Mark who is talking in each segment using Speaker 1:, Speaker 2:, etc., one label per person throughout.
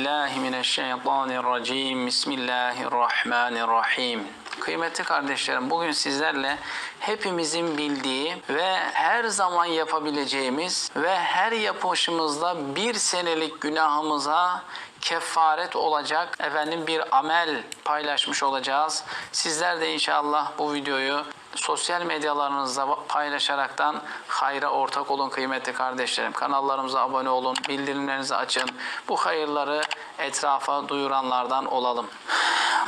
Speaker 1: Bismillahirrahmanirrahim. Bismillahirrahmanirrahim. Kıymetli kardeşlerim bugün sizlerle hepimizin bildiği ve her zaman yapabileceğimiz ve her yapışımızda bir senelik günahımıza kefaret olacak efendim bir amel paylaşmış olacağız. Sizler de inşallah bu videoyu sosyal medyalarınızda paylaşaraktan hayra ortak olun kıymetli kardeşlerim. Kanallarımıza abone olun, bildirimlerinizi açın. Bu hayırları etrafa duyuranlardan olalım.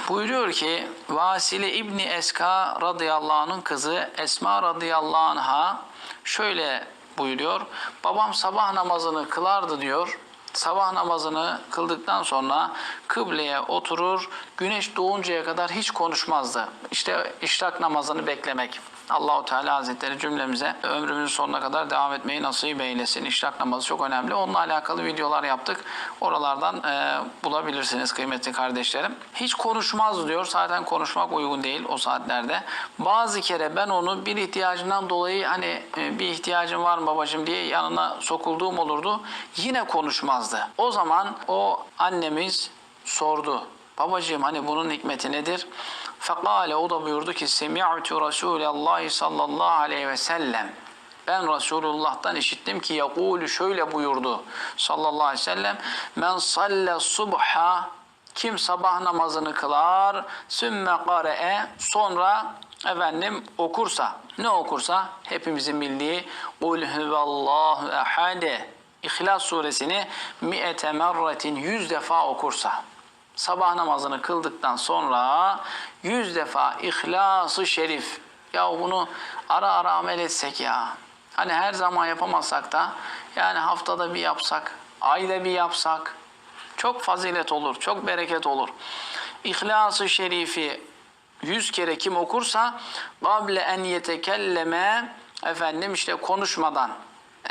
Speaker 1: Buyuruyor ki Vasile İbni Eska radıyallahu anh'ın kızı Esma radıyallahu anh'a şöyle buyuruyor. Babam sabah namazını kılardı diyor. Sabah namazını kıldıktan sonra kıbleye oturur, güneş doğuncaya kadar hiç konuşmazdı. İşte işrak namazını beklemek. Allahu Teala Hazretleri cümlemize ömrümüzün sonuna kadar devam etmeyi nasip eylesin. İşrak namazı çok önemli. Onunla alakalı videolar yaptık. Oralardan e, bulabilirsiniz kıymetli kardeşlerim. Hiç konuşmaz diyor. Zaten konuşmak uygun değil o saatlerde. Bazı kere ben onu bir ihtiyacından dolayı hani e, bir ihtiyacın var mı babacığım diye yanına sokulduğum olurdu. Yine konuşmazdı. O zaman o annemiz sordu. Babacığım hani bunun hikmeti nedir? Fekale o da buyurdu ki Semi'tu Resulallah sallallahu aleyhi ve sellem ben Resulullah'tan işittim ki yakulu şöyle buyurdu sallallahu aleyhi ve sellem men salle subha kim sabah namazını kılar sümme kare'e sonra efendim okursa ne okursa hepimizin bildiği kul huvallahu ehade İhlas suresini mi'ete merretin yüz defa okursa sabah namazını kıldıktan sonra yüz defa İhlas-ı Şerif ya bunu ara ara amel etsek ya hani her zaman yapamazsak da yani haftada bir yapsak ayda bir yapsak çok fazilet olur çok bereket olur İhlas-ı Şerif'i yüz kere kim okursa قَبْلَ en yetekelleme efendim işte konuşmadan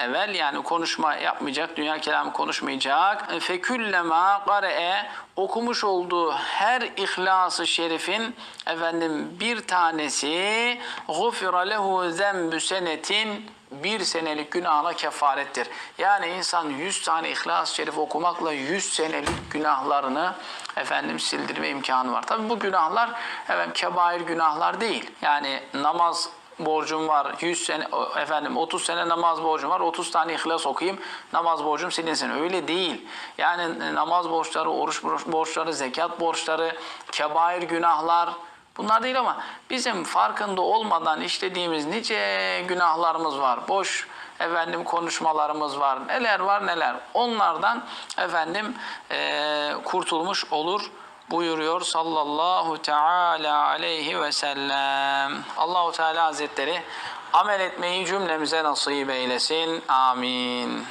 Speaker 1: evvel yani konuşma yapmayacak, dünya kelamı konuşmayacak. Feküllema qare'e okumuş olduğu her ihlası şerifin efendim bir tanesi gufira lehu zembü senetin bir senelik günahına kefarettir. Yani insan 100 tane İhlas-ı Şerif okumakla 100 senelik günahlarını efendim sildirme imkanı var. Tabi bu günahlar efendim kebair günahlar değil. Yani namaz borcum var 100 sene efendim 30 sene namaz borcum var 30 tane ihlas okuyayım namaz borcum silinsin öyle değil. Yani namaz borçları oruç borçları zekat borçları kebair günahlar bunlar değil ama bizim farkında olmadan işlediğimiz nice günahlarımız var. Boş efendim konuşmalarımız var. Neler var neler. Onlardan efendim e, kurtulmuş olur buyuruyor sallallahu teala aleyhi ve sellem. Allahu Teala Hazretleri amel etmeyi cümlemize nasip eylesin. Amin.